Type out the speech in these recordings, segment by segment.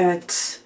Evet.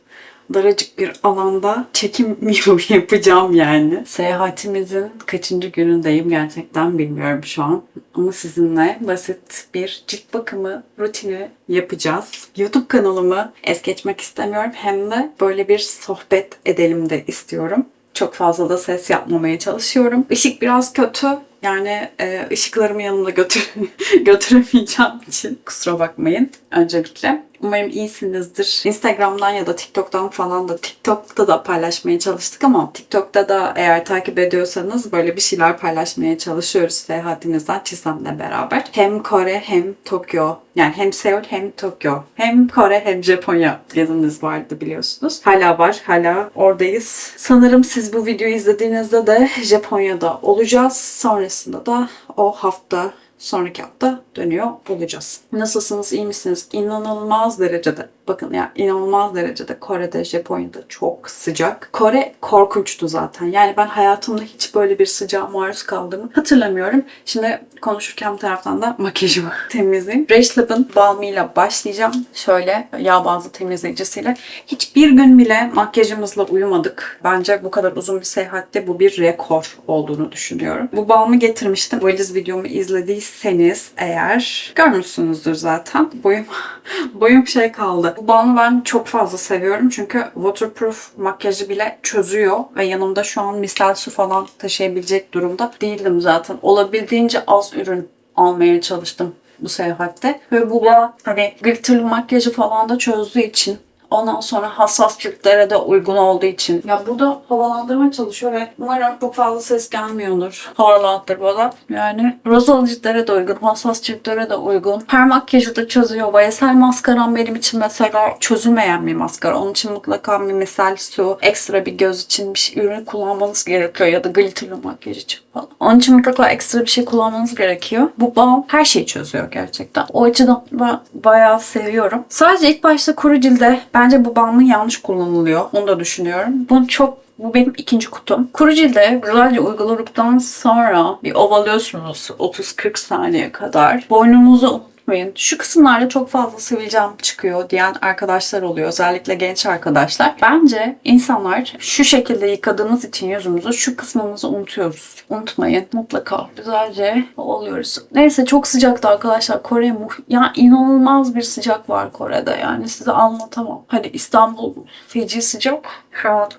Daracık bir alanda çekim yapacağım yani. Seyahatimizin kaçıncı günündeyim gerçekten bilmiyorum şu an. Ama sizinle basit bir cilt bakımı rutini yapacağız. YouTube kanalımı es geçmek istemiyorum. Hem de böyle bir sohbet edelim de istiyorum. Çok fazla da ses yapmamaya çalışıyorum. Işık biraz kötü. Yani e, ışıklarımı yanımda götür götüremeyeceğim için kusura bakmayın öncelikle. Umarım iyisinizdir. Instagram'dan ya da TikTok'tan falan da TikTok'ta da paylaşmaya çalıştık ama TikTok'ta da eğer takip ediyorsanız böyle bir şeyler paylaşmaya çalışıyoruz seyahatimizden Çisem'le beraber. Hem Kore hem Tokyo yani hem Seul hem Tokyo hem Kore hem Japonya yazımız vardı biliyorsunuz. Hala var hala oradayız. Sanırım siz bu videoyu izlediğinizde de Japonya'da olacağız. Sonrasında da o hafta sonraki hafta dönüyor olacağız. Nasılsınız, iyi misiniz? İnanılmaz derecede, bakın ya inanılmaz derecede Kore'de, Japonya'da çok sıcak. Kore korkunçtu zaten. Yani ben hayatımda hiç böyle bir sıcağa maruz kaldığımı hatırlamıyorum. Şimdi konuşurken bir taraftan da makyajımı temizleyeyim. Reşlab'ın balmıyla başlayacağım. Şöyle yağ bazlı temizleyicisiyle. Hiçbir gün bile makyajımızla uyumadık. Bence bu kadar uzun bir seyahatte bu bir rekor olduğunu düşünüyorum. Bu balmı getirmiştim. Valiz videomu izlediyseniz eğer görmüşsünüzdür zaten. Boyum boyum şey kaldı. Bu balmı ben çok fazla seviyorum çünkü waterproof makyajı bile çözüyor ve yanımda şu an misal su falan taşıyabilecek durumda değildim zaten. Olabildiğince az ürün almaya çalıştım bu seyahatte. Ve bu da hani glitterli makyajı falan da çözdüğü için Ondan sonra hassas ciltlere de uygun olduğu için. Ya burada havalandırma çalışıyor ve umarım çok fazla ses gelmiyordur. Havalandırmadan. Yani rozalı ciltlere de uygun, hassas ciltlere de uygun. Her makyajı da çözüyor. Bayesel maskaram benim için mesela çözülmeyen bir maskara. Onun için mutlaka bir misal su, ekstra bir göz için bir şey, ürün kullanmanız gerekiyor ya da glitterli makyaj için falan. Onun için mutlaka ekstra bir şey kullanmanız gerekiyor. Bu balm her şeyi çözüyor gerçekten. O açıdan ben bayağı seviyorum. Sadece ilk başta kuru cilde bence bu balmın yanlış kullanılıyor. Onu da düşünüyorum. Bunu çok bu benim ikinci kutum. Kuru cilde güzelce uyguladıktan sonra bir ovalıyorsunuz 30-40 saniye kadar. Boynunuzu unutmayın. Şu kısımlarda çok fazla sivilcem çıkıyor diyen arkadaşlar oluyor. Özellikle genç arkadaşlar. Bence insanlar şu şekilde yıkadığımız için yüzümüzü şu kısmımızı unutuyoruz. Unutmayın. Mutlaka güzelce oluyoruz. Neyse çok sıcaktı arkadaşlar. Kore mu ya inanılmaz bir sıcak var Kore'de. Yani size anlatamam. Hadi İstanbul feci sıcak.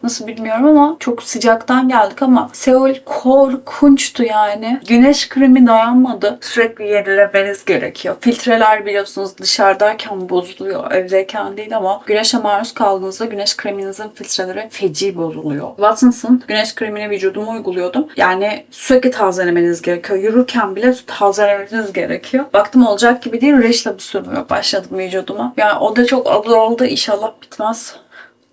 Nasıl bilmiyorum ama çok sıcaktan geldik ama Seul korkunçtu yani. Güneş kremi dayanmadı. Sürekli yenilemeniz gerekiyor. Filtreler biliyorsunuz dışarıdayken bozuluyor. Evdeyken değil ama güneşe maruz kaldığınızda güneş kreminizin filtreleri feci bozuluyor. Watsons'ın güneş kremini vücuduma uyguluyordum. Yani sürekli tazelemeniz gerekiyor. Yürürken bile tazelemeniz gerekiyor. Baktım olacak gibi değil. Reşle bir sürmeye başladım vücuduma. Yani o da çok ağır oldu. İnşallah bitmez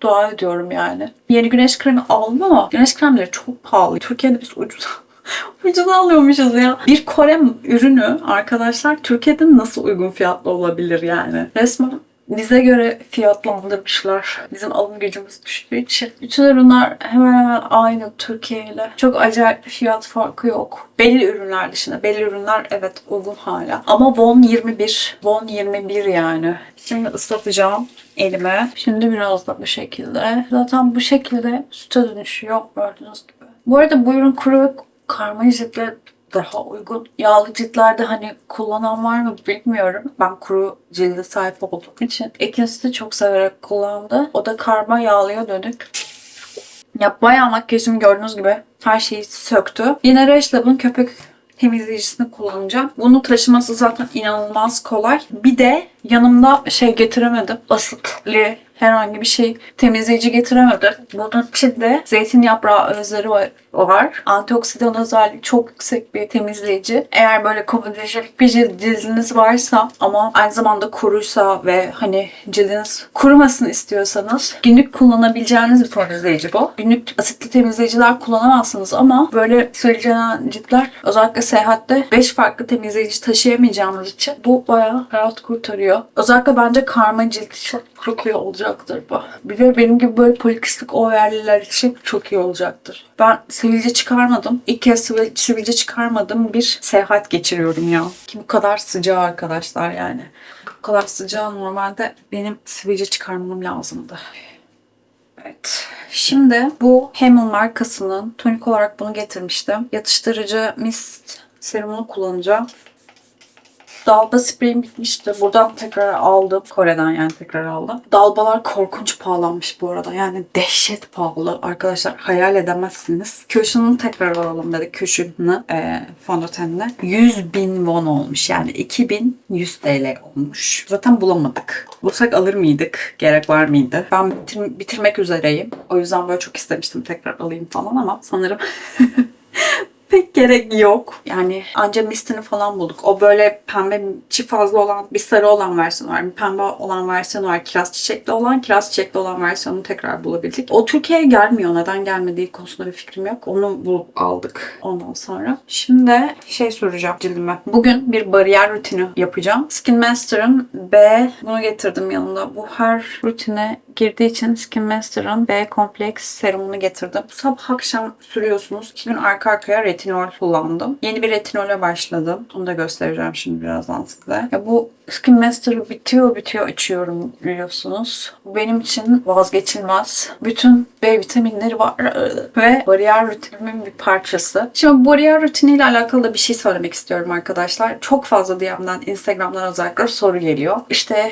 dua ediyorum yani. Yeni güneş kremi aldım ama güneş kremleri çok pahalı. Türkiye'de biz ucuz ucuz alıyormuşuz ya. Bir Kore ürünü arkadaşlar Türkiye'de nasıl uygun fiyatlı olabilir yani? Resmen bize göre fiyatlandırmışlar. Bizim alım gücümüz düştüğü için. Bütün ürünler hemen hemen aynı Türkiye ile. Çok acayip bir fiyat farkı yok. Belli ürünler dışında. Belli ürünler evet uygun hala. Ama Won 21. Won 21 yani. Şimdi ıslatacağım elime. Şimdi biraz da bu şekilde. Zaten bu şekilde süte dönüşüyor gördüğünüz gibi. Bu arada bu ürün kuru ve karma ciltlere daha uygun. Yağlı ciltlerde hani kullanan var mı bilmiyorum. Ben kuru cilde sahip olduğum için ikisi de çok severek kullandı. O da karma yağlıya dönük. Ya bayağı makyajım gördüğünüz gibi her şeyi söktü. Yine Reşlab'ın köpük temizleyicisini kullanacağım. Bunu taşıması zaten inanılmaz kolay. Bir de yanımda şey getiremedim. Asitli herhangi bir şey temizleyici getiremedim. Bunun içinde zeytin yaprağı özleri var. var. Antioksidan özelliği çok yüksek bir temizleyici. Eğer böyle komodijik bir cildiniz varsa ama aynı zamanda kuruysa ve hani cildiniz kurumasını istiyorsanız günlük kullanabileceğiniz bir temizleyici bu. Günlük asitli temizleyiciler kullanamazsınız ama böyle sivilcelenen ciltler özellikle seyahatte 5 farklı temizleyici taşıyamayacağınız için bu bayağı rahat kurtarıyor. Özellikle bence karma cilt için çok iyi olacaktır bu. Bir de benim gibi böyle polikistik overliler için çok iyi olacaktır. Ben sivilce çıkarmadım. İlk kez sivil- sivilce çıkarmadığım bir seyahat geçiriyorum ya. Ki bu kadar sıcağı arkadaşlar yani. Bu kadar sıcağı normalde benim sivilce çıkarmam lazımdı. Evet. Şimdi bu Hemel markasının tonik olarak bunu getirmiştim. Yatıştırıcı mist serumunu kullanacağım. Dalba spreyim bitmişti. Buradan tekrar aldım. Kore'den yani tekrar aldım. Dalbalar korkunç pahalanmış bu arada. Yani dehşet pahalı. Arkadaşlar hayal edemezsiniz. Köşünü tekrar alalım dedik. Köşünü e, fondötenine. 100 bin won olmuş. Yani 2100 TL olmuş. Zaten bulamadık. Bulsak alır mıydık? Gerek var mıydı? Ben bitir- bitirmek üzereyim. O yüzden böyle çok istemiştim tekrar alayım falan ama sanırım pek gerek yok. Yani anca mistini falan bulduk. O böyle pembe çi fazla olan bir sarı olan versiyon var. Bir pembe olan versiyon var. Kiraz çiçekli olan. Kiraz çiçekli olan versiyonu tekrar bulabildik. O Türkiye'ye gelmiyor. Neden gelmediği konusunda bir fikrim yok. Onu bulup aldık ondan sonra. Şimdi şey soracağım cildime. Bugün bir bariyer rutini yapacağım. Skin Master'ın B bunu getirdim yanımda. Bu her rutine girdiği için Skin Master'ın B kompleks serumunu getirdim. Sabah akşam sürüyorsunuz. İki gün arka arkaya retinol kullandım. Yeni bir retinole başladım. Onu da göstereceğim şimdi birazdan size. Ya bu Skin Master bitiyor bitiyor içiyorum biliyorsunuz. Bu benim için vazgeçilmez. Bütün B vitaminleri var ve bariyer rutinimin bir parçası. Şimdi bariyer rutiniyle alakalı bir şey söylemek istiyorum arkadaşlar. Çok fazla DM'den, Instagram'dan özellikle soru geliyor. İşte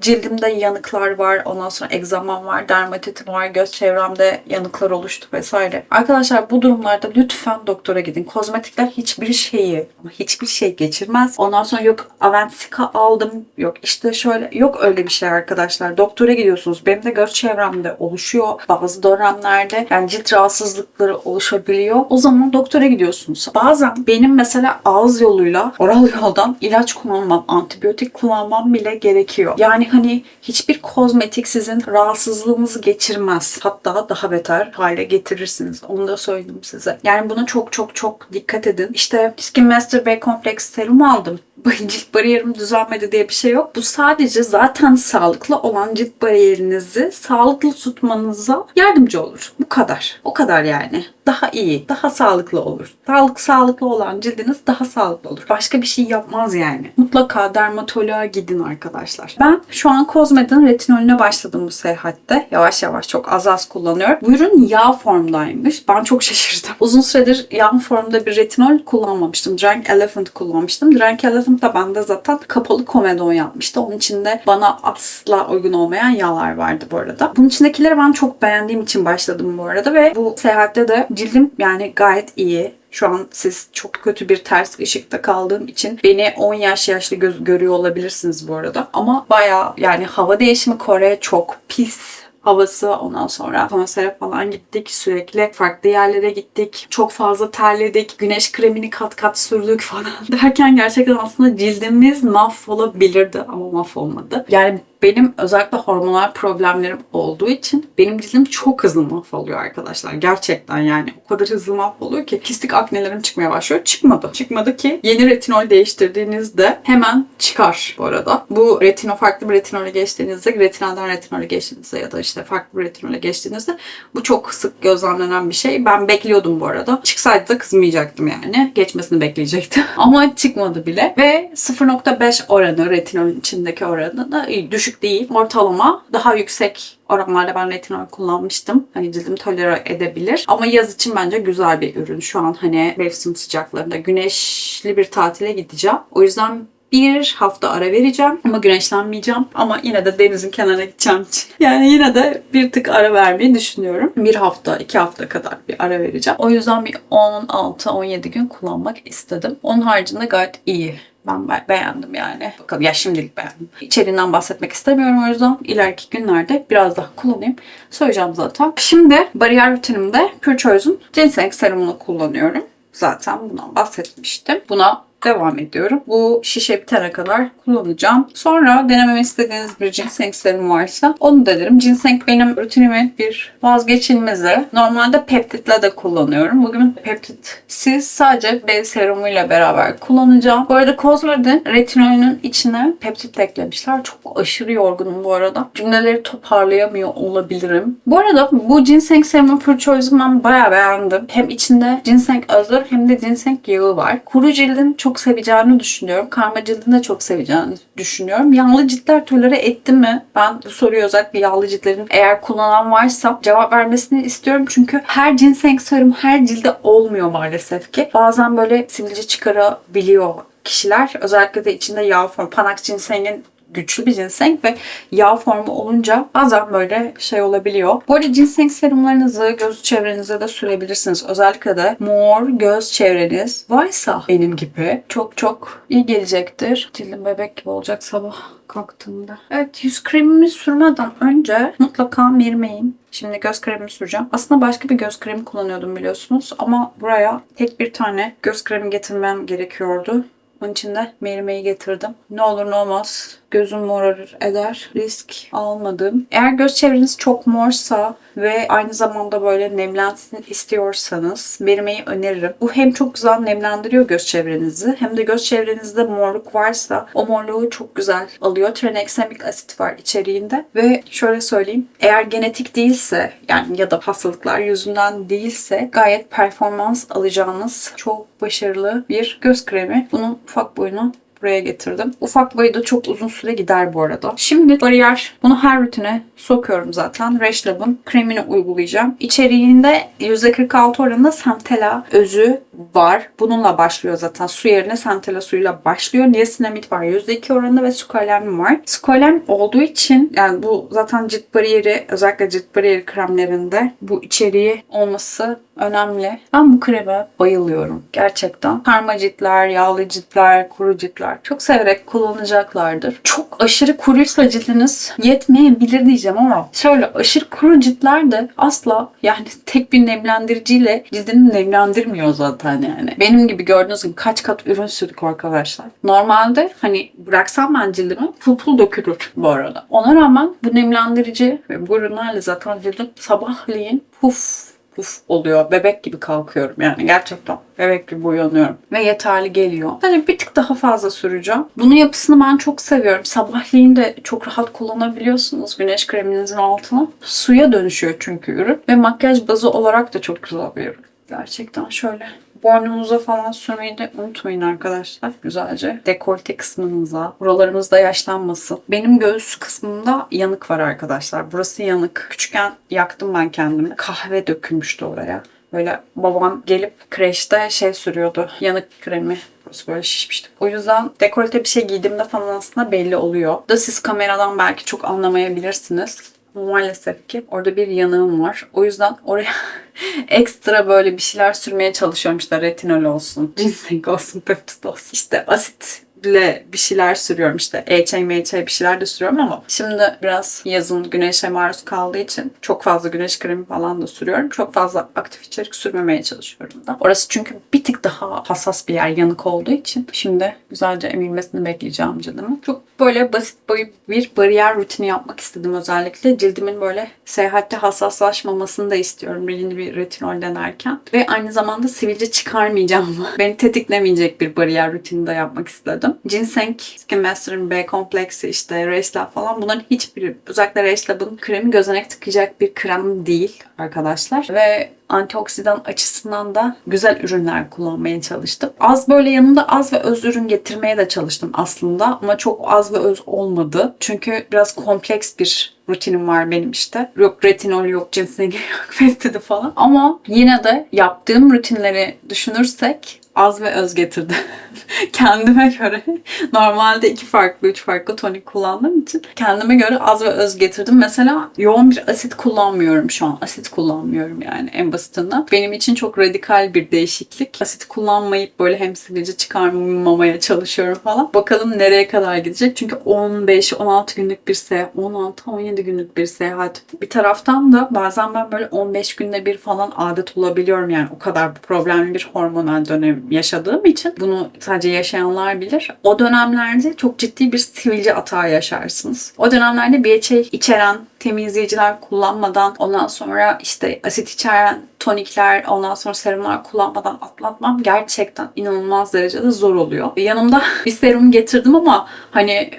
cildimde yanıklar var, ondan sonra egzamam var, dermatitim var, göz çevremde yanıklar oluştu vesaire. Arkadaşlar bu durumlarda lütfen doktora gidin. Kozmetikler hiçbir şeyi, hiçbir şey geçirmez. Ondan sonra yok Aventica aldım, yok işte şöyle, yok öyle bir şey arkadaşlar. Doktora gidiyorsunuz. Benim de göz çevremde oluşuyor. Bazı dönemlerde yani cilt rahatsızlıkları oluşabiliyor. O zaman doktora gidiyorsunuz. Bazen benim mesela ağız yoluyla oral yoldan ilaç kullanmam, antibiyotik kullanmam bile gerekiyor. Yani hani hiçbir kozmetik sizin rahatsızlığınızı geçirmez. Hatta daha beter hale getirirsiniz. Onu da söyledim size. Yani buna çok çok çok dikkat edin. İşte Skin Master B Complex serum aldım. Cilt bariyerim düzelmedi diye bir şey yok. Bu sadece zaten sağlıklı olan cilt bariyerinizi sağlıklı tutmanıza yardımcı olur. Bu kadar. O kadar yani. Daha iyi, daha sağlıklı olur. Sağlık sağlıklı olan cildiniz daha sağlıklı olur. Başka bir şey yapmaz yani. Mutlaka dermatoloğa gidin arkadaşlar. Ben şu an Cosmed'in retinolüne başladım bu seyahatte. Yavaş yavaş çok az az kullanıyorum. Bu ürün yağ formdaymış. Ben çok şaşırdım. Uzun süredir yağ formda bir retinol kullanmamıştım. Drank Elephant kullanmıştım. Drank Elephant da bende zaten kapalı komedon yapmıştı. Onun içinde bana asla uygun olmayan yağlar vardı bu arada. Bunun içindekileri ben çok beğendiğim için başladım bu arada ve bu seyahatte de cildim yani gayet iyi. Şu an siz çok kötü bir ters ışıkta kaldığım için beni 10 yaş yaşlı göz görüyor olabilirsiniz bu arada. Ama baya yani hava değişimi Kore çok pis havası. Ondan sonra konsere falan gittik. Sürekli farklı yerlere gittik. Çok fazla terledik. Güneş kremini kat kat sürdük falan derken gerçekten aslında cildimiz mahvolabilirdi ama mahvolmadı. Yani benim özellikle hormonal problemlerim olduğu için benim cildim çok hızlı mahvoluyor arkadaşlar. Gerçekten yani o kadar hızlı mahvoluyor ki kistik aknelerim çıkmaya başlıyor. Çıkmadı. Çıkmadı ki yeni retinol değiştirdiğinizde hemen çıkar bu arada. Bu retinol farklı bir retinole geçtiğinizde, retinalden retinole geçtiğinizde ya da işte farklı bir retinole geçtiğinizde bu çok sık gözlemlenen bir şey. Ben bekliyordum bu arada. Çıksaydı da kızmayacaktım yani. Geçmesini bekleyecektim. Ama çıkmadı bile. Ve 0.5 oranı retinolün içindeki oranı da iyi, düşük değil. Ortalama daha yüksek oranlarda ben retinol kullanmıştım. Hani cildim tolere edebilir. Ama yaz için bence güzel bir ürün. Şu an hani mevsim sıcaklarında güneşli bir tatile gideceğim. O yüzden bir hafta ara vereceğim ama güneşlenmeyeceğim. Ama yine de denizin kenarına gideceğim için. Yani yine de bir tık ara vermeyi düşünüyorum. Bir hafta, iki hafta kadar bir ara vereceğim. O yüzden bir 16-17 gün kullanmak istedim. Onun haricinde gayet iyi. Ben be- beğendim yani. Bakalım ya şimdilik beğendim. İçeriğinden bahsetmek istemiyorum o yüzden ileriki günlerde biraz daha kullanayım. Söyleyeceğim zaten. Şimdi bariyer rutinimde Pure Choice'un ginseng serumunu kullanıyorum. Zaten bundan bahsetmiştim. Buna devam ediyorum. Bu şişe bitene kadar kullanacağım. Sonra denememi istediğiniz bir ginseng serum varsa onu denerim. Ginseng benim rutinimin bir vazgeçilmezi. Normalde peptitle de kullanıyorum. Bugün peptitsiz sadece B serumuyla beraber kullanacağım. Bu arada Cosmo'da retinolünün içine peptit eklemişler. Çok aşırı yorgunum bu arada. Cümleleri toparlayamıyor olabilirim. Bu arada bu ginseng serumu Choice'u ben bayağı beğendim. Hem içinde ginseng özü hem de ginseng yağı var. Kuru cildin çok seveceğini düşünüyorum. Karma cildin de çok seveceğini düşünüyorum. Yağlı ciltler tolere etti mi? Ben bu soruyu özellikle yağlı ciltlerin eğer kullanan varsa cevap vermesini istiyorum. Çünkü her ginseng serum her cilde olmuyor maalesef ki. Bazen böyle sivilce çıkarabiliyor kişiler. Özellikle de içinde yağ formu. Panax ginsengin güçlü bir ginseng ve yağ formu olunca bazen böyle şey olabiliyor. Bu arada ginseng serumlarınızı göz çevrenize de sürebilirsiniz. Özellikle de mor göz çevreniz varsa benim gibi çok çok iyi gelecektir. Cildim bebek gibi olacak sabah kalktığımda. Evet yüz kremimi sürmeden önce mutlaka mirmeyin. Şimdi göz kremimi süreceğim. Aslında başka bir göz kremi kullanıyordum biliyorsunuz. Ama buraya tek bir tane göz kremi getirmem gerekiyordu. Onun için de merimeyi getirdim. Ne olur ne olmaz. Gözüm morarır eder. Risk almadım. Eğer göz çevreniz çok morsa ve aynı zamanda böyle nemlensin istiyorsanız merimeyi öneririm. Bu hem çok güzel nemlendiriyor göz çevrenizi hem de göz çevrenizde morluk varsa o morluğu çok güzel alıyor. Tranexamic asit var içeriğinde ve şöyle söyleyeyim. Eğer genetik değilse yani ya da hastalıklar yüzünden değilse gayet performans alacağınız çok başarılı bir göz kremi. Bunun ufak boyunu buraya getirdim. Ufak boyu da çok uzun süre gider bu arada. Şimdi bariyer bunu her rutine sokuyorum zaten. Resh Lab'ın kremini uygulayacağım. İçeriğinde %46 oranında Centella özü var. Bununla başlıyor zaten. Su yerine Centella suyuyla başlıyor. Niacinamide var %2 oranında ve skolem var. Skolem olduğu için yani bu zaten cilt bariyeri özellikle cilt bariyeri kremlerinde bu içeriği olması önemli. Ben bu kreme bayılıyorum. Gerçekten. Karma ciltler, yağlı ciltler, kuru ciltler çok severek kullanacaklardır. Çok aşırı kuruysa cildiniz yetmeyebilir diyeceğim ama şöyle aşırı kuru ciltler de asla yani tek bir nemlendiriciyle cildini nemlendirmiyor zaten yani. Benim gibi gördüğünüz gibi kaç kat ürün sürdük arkadaşlar. Normalde hani bıraksam ben cildimi pul pul dökülür bu arada. Ona rağmen bu nemlendirici ve bu ürünlerle zaten cildim sabahleyin puf puf oluyor. Bebek gibi kalkıyorum yani gerçekten. Bebek gibi uyanıyorum. Ve yeterli geliyor. Hani bir tık daha fazla süreceğim. Bunun yapısını ben çok seviyorum. Sabahleyin de çok rahat kullanabiliyorsunuz güneş kreminizin altına. Suya dönüşüyor çünkü ürün. Ve makyaj bazı olarak da çok güzel bir ürün. Gerçekten şöyle Boynunuza falan sürmeyi de unutmayın arkadaşlar. Güzelce dekolte kısmınıza. Buralarımızda yaşlanmasın. Benim göğüs kısmımda yanık var arkadaşlar. Burası yanık. Küçükken yaktım ben kendimi. Kahve dökülmüştü oraya. Böyle babam gelip kreşte şey sürüyordu. Yanık kremi. Burası böyle şişmişti. O yüzden dekolte bir şey giydiğimde falan aslında belli oluyor. Da siz kameradan belki çok anlamayabilirsiniz. Maalesef ki orada bir yanığım var. O yüzden oraya ekstra böyle bir şeyler sürmeye çalışıyorum. İşte retinol olsun, ginseng olsun, peptit olsun. İşte asit ile bir şeyler sürüyorum işte. EHA, MHA bir şeyler de sürüyorum ama şimdi biraz yazın güneşe maruz kaldığı için çok fazla güneş kremi falan da sürüyorum. Çok fazla aktif içerik sürmemeye çalışıyorum da. Orası çünkü bir tık daha hassas bir yer yanık olduğu için şimdi güzelce emilmesini bekleyeceğim cildimi. Çok böyle basit boy bir bariyer rutini yapmak istedim özellikle. Cildimin böyle seyahatte hassaslaşmamasını da istiyorum yeni bir retinol denerken. Ve aynı zamanda sivilce çıkarmayacağım. Beni tetiklemeyecek bir bariyer rutini de yapmak istedim. Ginseng, Skin Master'ın B kompleksi, işte Race Lab falan bunların hiçbiri özellikle Race Lab'ın kremi gözenek tıkayacak bir krem değil arkadaşlar. Ve antioksidan açısından da güzel ürünler kullanmaya çalıştım. Az böyle yanımda az ve öz ürün getirmeye de çalıştım aslında ama çok az ve öz olmadı. Çünkü biraz kompleks bir rutinim var benim işte. Yok retinol yok, ginseng yok, peptidi falan. Ama yine de yaptığım rutinleri düşünürsek az ve öz getirdi. kendime göre normalde iki farklı, üç farklı tonik kullandığım için kendime göre az ve öz getirdim. Mesela yoğun bir asit kullanmıyorum şu an. Asit kullanmıyorum yani en basitinden. Benim için çok radikal bir değişiklik. Asit kullanmayıp böyle hem sivilce çıkarmamaya çalışıyorum falan. Bakalım nereye kadar gidecek. Çünkü 15-16 günlük bir seyahat, 16-17 günlük bir seyahat. Bir taraftan da bazen ben böyle 15 günde bir falan adet olabiliyorum yani o kadar problemli bir hormonal dönemim yaşadığım için bunu sadece yaşayanlar bilir. O dönemlerde çok ciddi bir sivilce atağı yaşarsınız. O dönemlerde BHA içeren temizleyiciler kullanmadan ondan sonra işte asit içeren tonikler ondan sonra serumlar kullanmadan atlatmam gerçekten inanılmaz derecede zor oluyor. Yanımda bir serum getirdim ama hani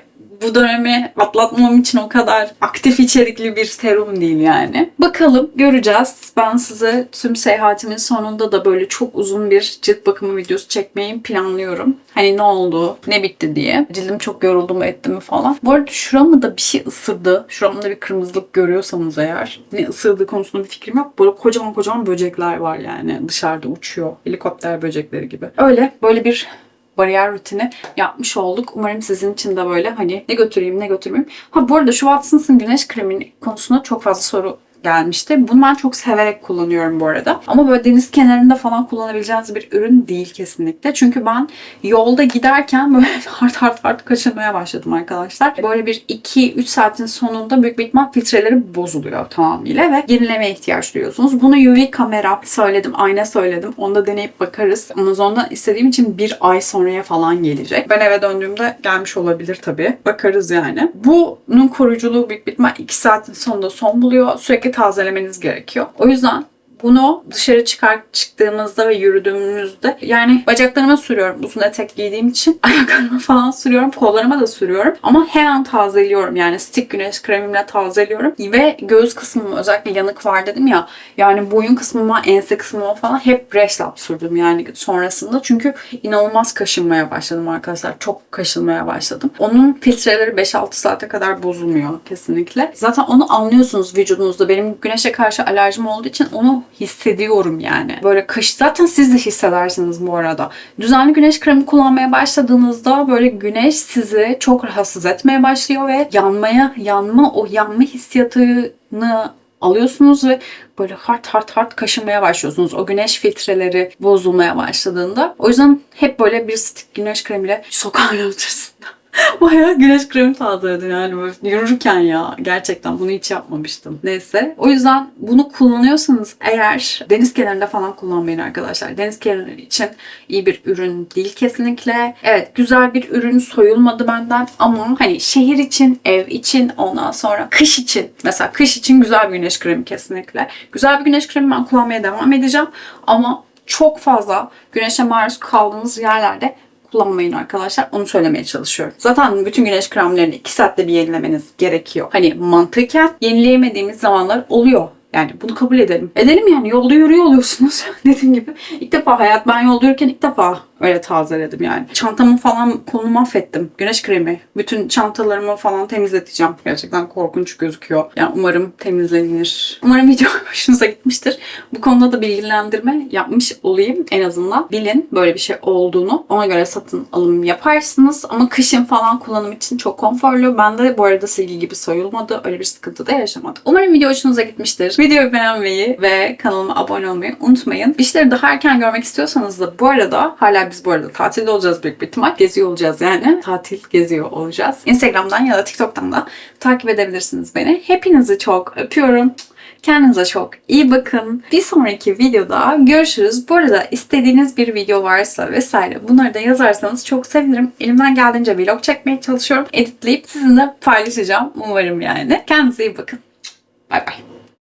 bu dönemi atlatmam için o kadar aktif içerikli bir serum değil yani. Bakalım göreceğiz. Ben size tüm seyahatimin sonunda da böyle çok uzun bir cilt bakımı videosu çekmeyi planlıyorum. Hani ne oldu, ne bitti diye. Cildim çok yoruldu mu etti mi falan. Bu arada şuramı da bir şey ısırdı. Şuramda bir kırmızılık görüyorsanız eğer. Ne ısırdığı konusunda bir fikrim yok. Böyle kocaman kocaman böcekler var yani. Dışarıda uçuyor. Helikopter böcekleri gibi. Öyle böyle bir bariyer rutini yapmış olduk. Umarım sizin için de böyle hani ne götüreyim ne götürmeyeyim. Ha bu arada şu Watsons'ın güneş kremi konusunda çok fazla soru gelmişti. Bunu ben çok severek kullanıyorum bu arada. Ama böyle deniz kenarında falan kullanabileceğiniz bir ürün değil kesinlikle. Çünkü ben yolda giderken böyle hard hard hard kaçırmaya başladım arkadaşlar. Böyle bir 2-3 saatin sonunda büyük bir ihtimal filtreleri bozuluyor tamamıyla ve yenilemeye ihtiyaç duyuyorsunuz. Bunu UV kamera söyledim, ayna söyledim. Onu da deneyip bakarız. Amazon'dan istediğim için bir ay sonraya falan gelecek. Ben eve döndüğümde gelmiş olabilir tabii. Bakarız yani. Bunun koruyuculuğu büyük bir ihtimal 2 saatin sonunda son buluyor. Sürekli tazelemeniz gerekiyor. O yüzden bunu dışarı çıkar çıktığımızda ve yürüdüğümüzde yani bacaklarıma sürüyorum uzun etek giydiğim için. Ayaklarıma falan sürüyorum. Kollarıma da sürüyorum. Ama hemen tazeliyorum. Yani stick güneş kremimle tazeliyorum. Ve göğüs kısmım özellikle yanık var dedim ya. Yani boyun kısmıma, ense kısmıma falan hep Fresh Lab sürdüm yani sonrasında. Çünkü inanılmaz kaşınmaya başladım arkadaşlar. Çok kaşınmaya başladım. Onun filtreleri 5-6 saate kadar bozulmuyor kesinlikle. Zaten onu anlıyorsunuz vücudunuzda. Benim güneşe karşı alerjim olduğu için onu hissediyorum yani. Böyle kış zaten siz de hissedersiniz bu arada. Düzenli güneş kremi kullanmaya başladığınızda böyle güneş sizi çok rahatsız etmeye başlıyor ve yanmaya, yanma o yanma hissiyatını alıyorsunuz ve böyle hard hard hard kaşınmaya başlıyorsunuz. O güneş filtreleri bozulmaya başladığında. O yüzden hep böyle bir stick güneş kremiyle sokağın ortasında Bayağı güneş kremi tazeledim yani böyle yürürken ya. Gerçekten bunu hiç yapmamıştım. Neyse. O yüzden bunu kullanıyorsanız eğer deniz kenarında falan kullanmayın arkadaşlar. Deniz kenarı için iyi bir ürün değil kesinlikle. Evet güzel bir ürün soyulmadı benden ama hani şehir için, ev için, ondan sonra kış için. Mesela kış için güzel bir güneş kremi kesinlikle. Güzel bir güneş kremi ben kullanmaya devam edeceğim ama çok fazla güneşe maruz kaldığınız yerlerde kullanmayın arkadaşlar. Onu söylemeye çalışıyorum. Zaten bütün güneş kremlerini 2 saatte bir yenilemeniz gerekiyor. Hani mantıken yenileyemediğimiz zamanlar oluyor. Yani bunu kabul edelim. Edelim yani yolda yürüyor oluyorsunuz. Dediğim gibi ilk defa hayat ben yolda yürürken ilk defa öyle tazeledim yani. Çantamı falan kolunu mahvettim. Güneş kremi. Bütün çantalarımı falan temizleteceğim. Gerçekten korkunç gözüküyor. Yani umarım temizlenir. Umarım video hoşunuza gitmiştir. Bu konuda da bilgilendirme yapmış olayım en azından. Bilin böyle bir şey olduğunu. Ona göre satın alım yaparsınız. Ama kışın falan kullanım için çok konforlu. Ben de bu arada silgi gibi soyulmadı. Öyle bir sıkıntı da yaşamadım. Umarım video hoşunuza gitmiştir. Videoyu beğenmeyi ve kanalıma abone olmayı unutmayın. İşleri daha erken görmek istiyorsanız da bu arada hala biz bu arada tatilde olacağız büyük bir ihtimal. Geziyor olacağız yani. Tatil geziyor olacağız. Instagram'dan ya da TikTok'tan da takip edebilirsiniz beni. Hepinizi çok öpüyorum. Kendinize çok iyi bakın. Bir sonraki videoda görüşürüz. Bu arada istediğiniz bir video varsa vesaire bunları da yazarsanız çok sevinirim. Elimden geldiğince vlog çekmeye çalışıyorum. Editleyip sizinle paylaşacağım umarım yani. Kendinize iyi bakın. Bay bay.